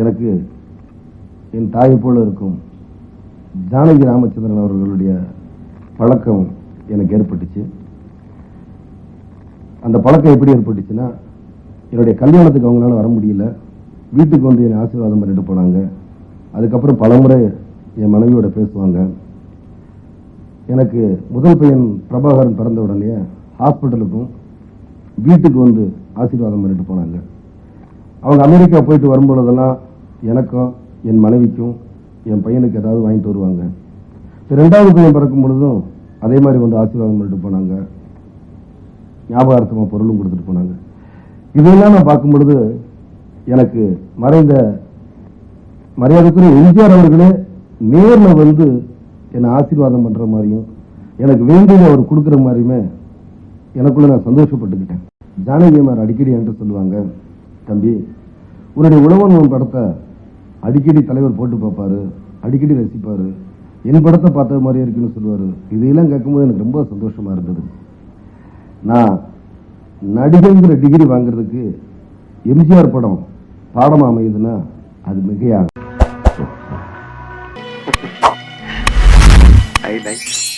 எனக்கு என் தாயை போல இருக்கும் ஜானகி ராமச்சந்திரன் அவர்களுடைய பழக்கம் எனக்கு ஏற்பட்டுச்சு. அந்த பழக்கம் எப்படி ஏற்பட்டுச்சுன்னா என்னுடைய கல்யாணத்துக்கு அவங்களால வர முடியல. வீட்டுக்கு வந்து என்னை ஆசீர்வாதம் பண்ணிட்டு போனாங்க. அதுக்கப்புறம் பலமுறை என் மனைவியோட பேசுவாங்க. எனக்கு முதல் பையன் பிரபாகரன் பிறந்த உடனே ஹாஸ்பிட்டலுக்கும் வீட்டுக்கு வந்து ஆசீர்வாதம் பண்ணிட்டு போனாங்க. அவங்க அமெரிக்கா போயிட்டு வரும்பொழுதெல்லாம் எனக்கும் என் மனைவிக்கும் என் பையனுக்கு ஏதாவது வாங்கிட்டு வருவாங்க இப்போ ரெண்டாவது பையன் பிறக்கும் பொழுதும் அதே மாதிரி வந்து ஆசீர்வாதம் பண்ணிட்டு போனாங்க. ஞாபகார்த்தமாக பொருளும் கொடுத்துட்டு போனாங்க. இதெல்லாம் நான் பார்க்கும் பொழுது எனக்கு மறைந்த மரியாதைக்குரிய எம்ஜிஆர் அவர்களே நேரில் வந்து என்னை ஆசீர்வாதம் பண்ணுற மாதிரியும் எனக்கு வேண்டியதை அவர் கொடுக்குற மாதிரியுமே எனக்குள்ளே நான் சந்தோஷப்பட்டுக்கிட்டேன். ஜானகி அம்மார் அடிக்கடி என்று சொல்லுவாங்க தம்பி உன்னுடைய உழவன் உன் படத்தை அடிக்கடி தலைவர் போட்டு பார்ப்பாரு அடிக்கடி ரசிப்பாரு. என் படத்தை பார்த்த மாதிரி இருக்குன்னு சொல்லுவார். இதையெல்லாம் கேட்கும்போது எனக்கு ரொம்ப சந்தோஷமா இருந்தது. நான் நடிகைங்கிற டிகிரி வாங்குறதுக்கு எம்ஜிஆர் படம் பாடமாக அமையுதுன்னா அது மிகையாகும். I like.